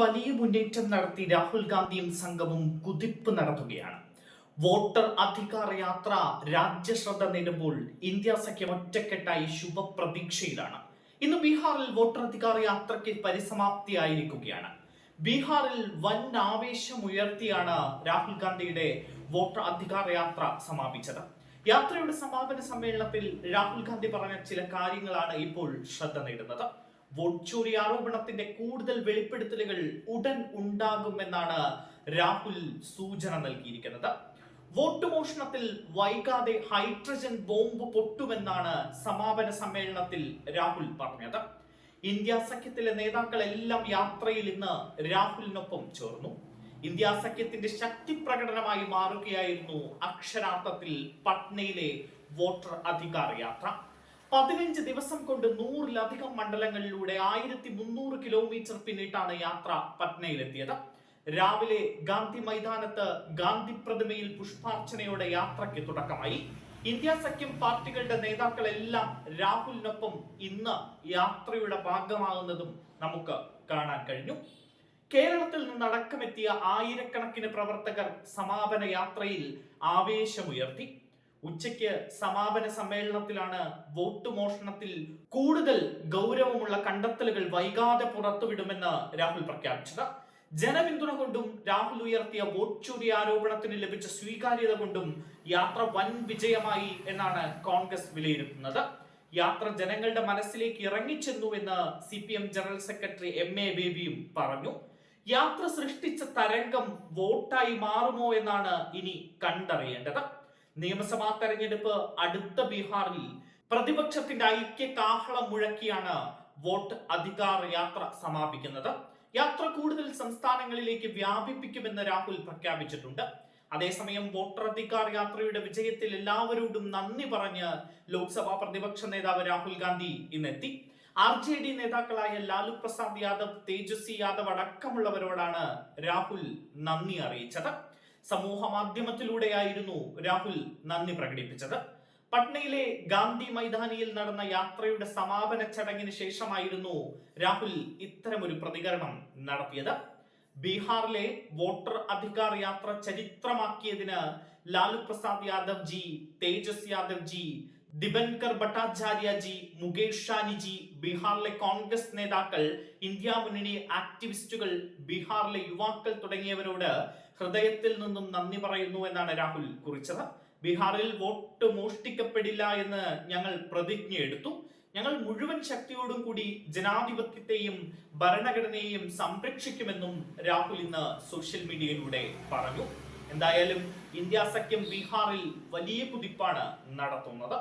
വലിയ മുന്നേറ്റം നടത്തി രാഹുൽ ഗാന്ധിയും സംഘവും കുതിപ്പ് നടത്തുകയാണ്. വോട്ടർ അധികാർ യാത്ര രാജ്യശ്രദ്ധ നേടുമ്പോൾ ഇന്ത്യ സഖ്യം ഒറ്റക്കെട്ടായി ശുഭപ്രതീക്ഷയിലാണ്. ഇന്ന് ബീഹാറിൽ വോട്ടർ അധികാർ യാത്രയ്ക്ക് പരിസമാപ്തിയായിരിക്കുകയാണ്. ബീഹാറിൽ വൻ ആവേശമുയർത്തിയാണ് രാഹുൽ ഗാന്ധിയുടെ വോട്ടർ അധികാർ യാത്ര സമാപിച്ചത്. യാത്രയുടെ സമാപന സമ്മേളനത്തിൽ രാഹുൽ ഗാന്ധി പറഞ്ഞ ചില കാര്യങ്ങളാണ് ഇപ്പോൾ ശ്രദ്ധ നേടുന്നത്. വോട്ട് ആരോപണത്തിന്റെ കൂടുതൽ വെളിപ്പെടുത്തലുകൾ ഉടൻ ഉണ്ടാകുമെന്നാണ് രാഹുൽ സൂചന നൽകിയിരിക്കുന്നത്. വോട്ട് മോഷണത്തിൽ വൈകാതെ ഹൈഡ്രജൻ ബോംബ് പൊട്ടുമെന്നാണ് സമാപന സമ്മേളനത്തിൽ രാഹുൽ പറഞ്ഞത്. ഇന്ത്യ സഖ്യത്തിലെ നേതാക്കളെല്ലാം യാത്രയിൽ ഇന്ന് രാഹുലിനൊപ്പം ചേർന്നു. ഇന്ത്യ സഖ്യത്തിന്റെ ശക്തി പ്രകടനമായി മാറുകയായിരുന്നു അക്ഷരാർത്ഥത്തിൽ പട്നയിലെ വോട്ടർ അധികാര യാത്ര. പതിനഞ്ച് ദിവസം കൊണ്ട് നൂറിലധികം മണ്ഡലങ്ങളിലൂടെ ആയിരത്തി മുന്നൂറ് കിലോമീറ്റർ പിന്നിട്ടാണ് യാത്ര പട്നയിലെത്തിയത്. രാവിലെ ഗാന്ധി മൈതാനത്ത് ഗാന്ധി പ്രതിമയിൽ പുഷ്പാർച്ചനയോടെ യാത്രയ്ക്ക് തുടക്കമായി. ഇന്ത്യ സഖ്യം പാർട്ടികളുടെ നേതാക്കളെല്ലാം രാഹുലിനൊപ്പം ഇന്ന് യാത്രയുടെ ഭാഗമാകുന്നതും നമുക്ക് കാണാൻ കഴിഞ്ഞു. കേരളത്തിൽ നിന്നടക്കമെത്തിയ ആയിരക്കണക്കിന് പ്രവർത്തകർ സമാപന യാത്രയിൽ ആവേശമുയർത്തി. ഉച്ചയ്ക്ക് സമാപന സമ്മേളനത്തിലാണ് വോട്ട് മോഷണത്തിൽ കൂടുതൽ ഗൗരവമുള്ള കണ്ടെത്തലുകൾ വൈകാതെ പുറത്തുവിടുമെന്ന് രാഹുൽ പ്രഖ്യാപിച്ചത്. ജനപിന്തുണ കൊണ്ടും രാഹുൽ ഉയർത്തിയ വോട്ട് ചൂരി ആരോപണത്തിന് ലഭിച്ച സ്വീകാര്യത കൊണ്ടും യാത്ര വൻ വിജയമായി എന്നാണ് കോൺഗ്രസ് വിലയിരുത്തുന്നത്. യാത്ര ജനങ്ങളുടെ മനസ്സിലേക്ക് ഇറങ്ങിച്ചെന്നു എന്ന് C P M general secretary M A ബേബിയും പറഞ്ഞു. യാത്ര സൃഷ്ടിച്ച തരംഗം വോട്ടായി മാറുമോ എന്നാണ് ഇനി കണ്ടറിയേണ്ടത്. നിയമസഭാ തെരഞ്ഞെടുപ്പ് അടുത്ത ബീഹാറിൽ പ്രതിപക്ഷത്തിന്റെ ഐക്യ കാഹളം മുഴക്കിയാണ് വോട്ട് അധികാർ യാത്ര സമാപിക്കുന്നത്. യാത്ര കൂടുതൽ സംസ്ഥാനങ്ങളിലേക്ക് വ്യാപിപ്പിക്കുമെന്ന് രാഹുൽ പ്രഖ്യാപിച്ചിട്ടുണ്ട്. അതേസമയം വോട്ടർ അധികാർ യാത്രയുടെ വിജയത്തിൽ എല്ലാവരോടും നന്ദി പറഞ്ഞ് ലോക്സഭാ പ്രതിപക്ഷ നേതാവ് രാഹുൽ ഗാന്ധി ഇന്നെത്തി. ആർ ജെ ഡി നേതാക്കളായ ലാലു പ്രസാദ് യാദവ് തേജസ്വി യാദവ് അടക്കമുള്ളവരോടാണ് രാഹുൽ നന്ദി അറിയിച്ചത്. സമൂഹ മാധ്യമത്തിലൂടെയായിരുന്നു രാഹുൽ നന്ദി പ്രകടിപ്പിച്ചത്. പട്നയിലെ ഗാന്ധി മൈതാനിയിൽ നടന്ന യാത്രയുടെ സമാപന ചടങ്ങിന് ശേഷമായിരുന്നു രാഹുൽ ഇത്തരമൊരു പ്രതികരണം നടത്തിയത്. ബീഹാറിലെ വോട്ടർ അധികാർ യാത്ര ചരിത്രമാക്കിയതിന് ലാലു പ്രസാദ് യാദവ് ജി തേജസ് യാദവ് ജി ദിബൻകർ ഭട്ടാചാര്യ ജി മുകേഷ് ഷാനി ജി ബീഹാറിലെ കോൺഗ്രസ് നേതാക്കൾ ഇന്ത്യ മുന്നണി ആക്ടിവിസ്റ്റുകൾ ബീഹാറിലെ യുവാക്കൾ തുടങ്ങിയവരോട് ഹൃദയത്തിൽ നിന്നും നന്ദി പറയുന്നു എന്നാണ് രാഹുൽ കുറിച്ചത്. ബീഹാറിൽ വോട്ട് മോഷ്ടിക്കപ്പെടില്ല എന്ന് ഞങ്ങൾ പ്രതിജ്ഞ എടുത്തു. ഞങ്ങൾ മുഴുവൻ ശക്തിയോടും കൂടി ജനാധിപത്യത്തെയും ഭരണഘടനയെയും സംരക്ഷിക്കുമെന്നും രാഹുൽ ഇന്ന് സോഷ്യൽ മീഡിയയിലൂടെ പറഞ്ഞു. എന്തായാലും ഇന്ത്യ സഖ്യം ബീഹാറിൽ വലിയ കുതിപ്പാണ് നടത്തുന്നത്.